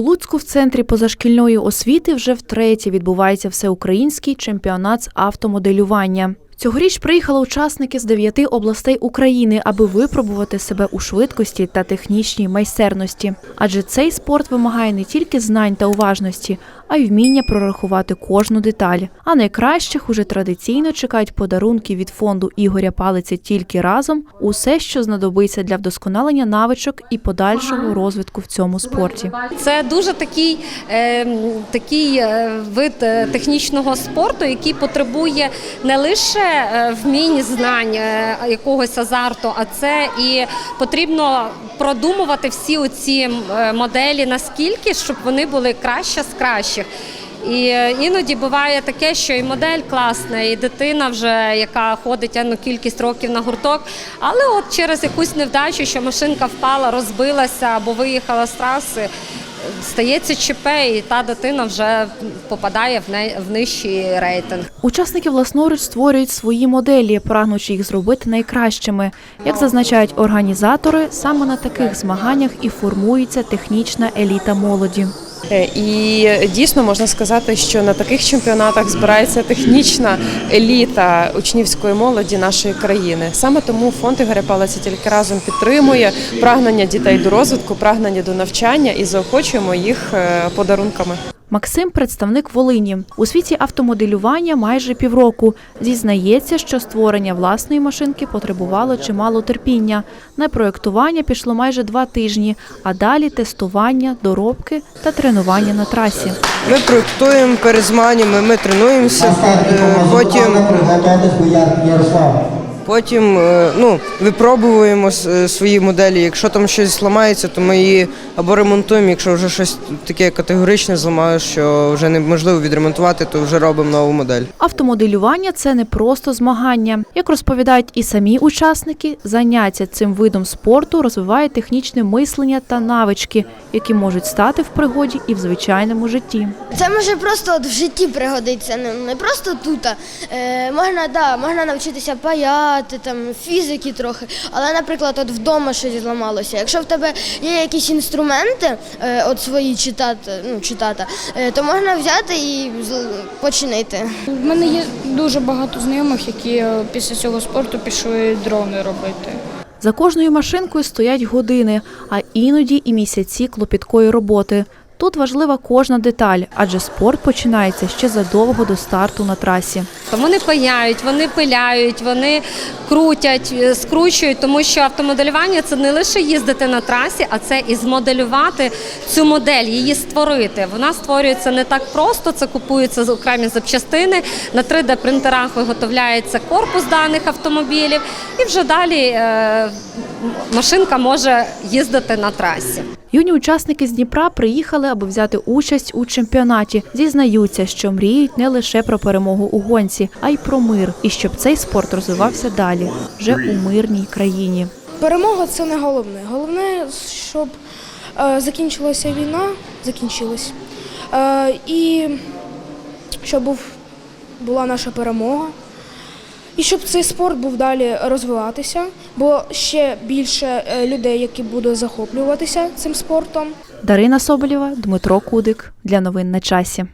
У Луцьку в центрі позашкільної освіти вже втретє відбувається всеукраїнський чемпіонат з автомоделювання. Цьогоріч приїхали учасники з дев'яти областей України, аби випробувати себе у швидкості та технічній майстерності. Адже цей спорт вимагає не тільки знань та уважності, а й вміння прорахувати кожну деталь. А найкращих уже традиційно чекають подарунки від фонду Ігоря Палиця тільки разом усе, що знадобиться для вдосконалення навичок і подальшого розвитку в цьому спорті. Це дуже такий, е, такий вид е, технічного спорту, який потребує не лише вмінь, знань, е, якогось азарту, а це і потрібно продумувати всі оці е, моделі наскільки, щоб вони були краще з кращих. І е, іноді буває таке, що і модель класна, і дитина вже, яка ходить ну, кількість років на гурток, але от через якусь невдачу, що машинка впала, розбилася або виїхала з траси, стається ЧП, і та дитина вже попадає в, не, в нижчий рейтинг. Учасники власноруч створюють свої моделі, прагнучи їх зробити найкращими. Як зазначають організатори, саме на таких змаганнях і формується технічна еліта молоді. Е, І дійсно можна сказати, що на таких чемпіонатах збирається технічна еліта учнівської молоді нашої країни. Саме тому фонд Ігоря Палаці тільки разом підтримує прагнення дітей до розвитку, прагнення до навчання і заохочуємо їх е, подарунками. Максим представник Волині. У світі автомоделювання майже півроку. Зізнається, що створення власної машинки потребувало чимало терпіння. На проєктування пішло майже два тижні, а далі тестування, доробки та тренування на трасі. Ми проєктуємо перед ми тренуємося, е, потім. Потім е, ну, випробуємо е, свої моделі. Якщо там щось зламається, то ми її або ремонтуємо. Якщо вже щось таке категоричне зламає, що вже неможливо відремонтувати, то вже робимо нову модель. Автомоделювання це не просто змагання. Як розповідають і самі учасники, заняття цим видом спорту розвиває технічне мислення та навички, які можуть стати в пригоді і в звичайному житті. Це може просто от в житті пригодиться, не, не просто тут. а, Е, можна, да, можна навчитися паяти, там, фізики трохи, але, наприклад, от вдома щось зламалося. Якщо в тебе є якісь інструменти, е, от свої читати, ну, читати, е, то можна взяти і починити. У мене є дуже багато знайомих, які е, після цього спорту пішли дрони робити. За кожною машинкою стоять години, а іноді і місяці клопіткої роботи. Тут важлива кожна деталь, адже спорт починається ще задовго до старту на трасі. То вони паяють, вони пиляють, вони крутять, е, скручують, тому що автомоделювання це не лише їздити на трасі, а це і змоделювати цю модель, її створити. Вона створюється не так просто. Це купуються окремі запчастини. На 3D принтерах виготовляється корпус даних автомобілів, і вже далі е, машинка може їздити на трасі. Юні учасники з Дніпра приїхали, аби взяти участь у чемпіонаті. Зізнаються, що мріють не лише про перемогу у гонці, а й про мир, і щоб цей спорт розвивався далі, вже у мирній країні. Перемога це не головне. Головне, щоб е, закінчилася війна, закінчилась. Е, і щоб був, була наша перемога. І щоб цей спорт був далі розвиватися, бо ще більше е, людей, які будуть захоплюватися цим спортом. Дарина Соболєва, Дмитро Кудик для новин на часі.